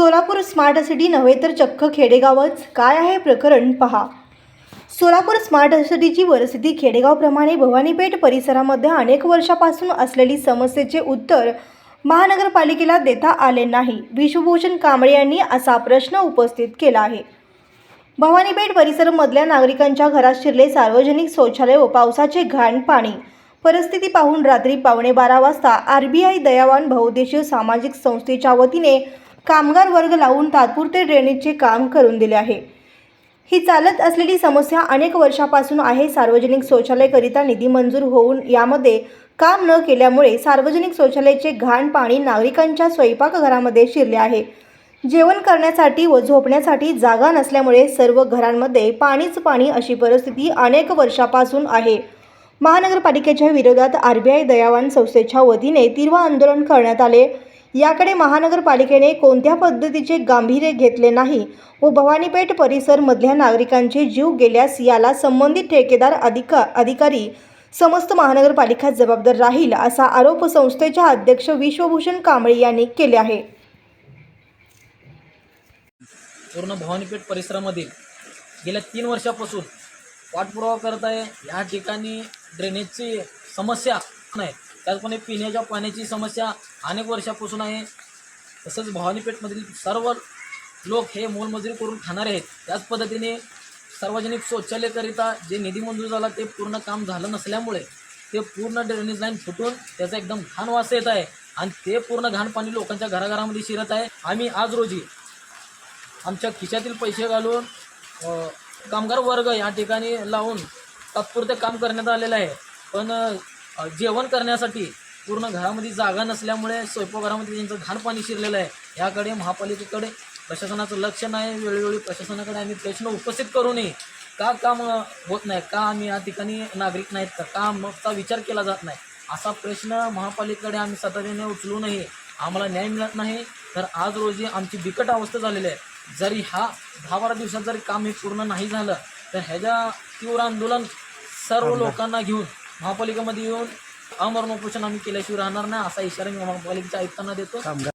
Solapur smart city नव्हे तर चक्क खेडेगावच. काय आहे प्रकरण? पहा. सोलापूर स्मार्ट सिटीची परिस्थिती खेडेगावप्रमाणे भवानीपेठ परिसरामध्ये अनेक वर्षापासून असलेली समस्येचे उत्तर महानगरपालिकेला देता आले नाही. विश्वभूषण कांबळे यांनी असा प्रश्न उपस्थित केला आहे. भवानीपेठ परिसरमधल्या नागरिकांच्या घरात शिरले सार्वजनिक शौचालय व पावसाचे घाण पाणी. परिस्थिती पाहून रात्री पावणे बारा वाजता आर बी आय दयावान बहुउद्देशीय सामाजिक संस्थेच्या वतीने कामगार वर्ग लावून तात्पुरते ड्रेनेजचे काम करून दिले आहे. ही चालत असलेली समस्या अनेक वर्षापासून आहे. सार्वजनिक शौचालयकरिता निधी मंजूर होऊन यामध्ये काम न केल्यामुळे सार्वजनिक शौचालयाचे घाण पाणी नागरिकांच्या स्वयंपाकघरामध्ये शिरले आहे. जेवण करण्यासाठी व झोपण्यासाठी जागा नसल्यामुळे सर्व घरांमध्ये पाणीच पाणी अशी परिस्थिती अनेक वर्षापासून आहे. महानगरपालिकेच्या विरोधात आर बी आय दयावान संस्थेच्या वतीने तीव्र आंदोलन करण्यात आले. याकडे महानगरपालिकेने कोणत्या पद्धतीचे गांभीर्य घेतले नाही व भवानीपेठ परिसरमधल्या नागरिकांचे जीव गेल्यास याला संबंधित ठेकेदार अधिका अधिकारी समस्त महानगरपालिका जबाबदार राहील असा आरोप संस्थेच्या अध्यक्ष विश्वभूषण कांबळे यांनी केले आहे. पूर्ण भवानीपेठ परिसरामधील गेल्या तीन वर्षापासून पाठपुरावा करत आहे. या ठिकाणी ड्रेनेजची समस्या नाही. त्याचप्रमाणे पिण्याच्या पाण्याची समस्या अनेक वर्षापासून आहे. तसंच भवानीपेठमधील सर्व लोक हे मोलमजुरी करून खाणारे आहेत. त्याच पद्धतीने सार्वजनिक शौचालयकरिता जे निधी मंजूर झाला ते पूर्ण काम झालं नसल्यामुळे ते पूर्ण ड्रेनेज लाईन फुटून त्याचा एकदम घाण वास येत आहे. आणि ते पूर्ण घाण पाणी लोकांच्या घराघरामध्ये शिरत आहे. आम्ही आज रोजी आमच्या खिशातील पैसे घालून कामगार वर्ग या ठिकाणी लावून तात्पुरते काम करण्यात आलेलं आहे. पण जेवण करण्यासाठी पूर्ण घरामध्ये जागा नसल्यामुळे स्वयंपाकघरामध्ये त्यांचं घाण पाणी शिरलेलं आहे. याकडे महापालिकेकडे प्रशासनाचं लक्ष नाही. वेळोवेळी प्रशासनाकडे आम्ही प्रश्न उपस्थित करूनही का काम होत नाही का आम्ही या ठिकाणी नागरिक नाहीत का का मगचा विचार केला जात नाही? असा प्रश्न महापालिकेकडे आम्ही सातत्याने उचलूनही आम्हाला न्याय मिळत नाही. तर आज रोजी आमची बिकट अवस्था झालेली आहे. जरी हा दहा बारा दिवसात जरी काम हे पूर्ण नाही झालं तर ह्याच्या तीव्र आंदोलन सर्व लोकांना घेऊन महापालिकेमध्ये येऊन अमरण उपोषण आम्ही केल्याशिवाय राहणार नाही असा इशारा मी महापालिकेच्या आयुक्तांना देतो.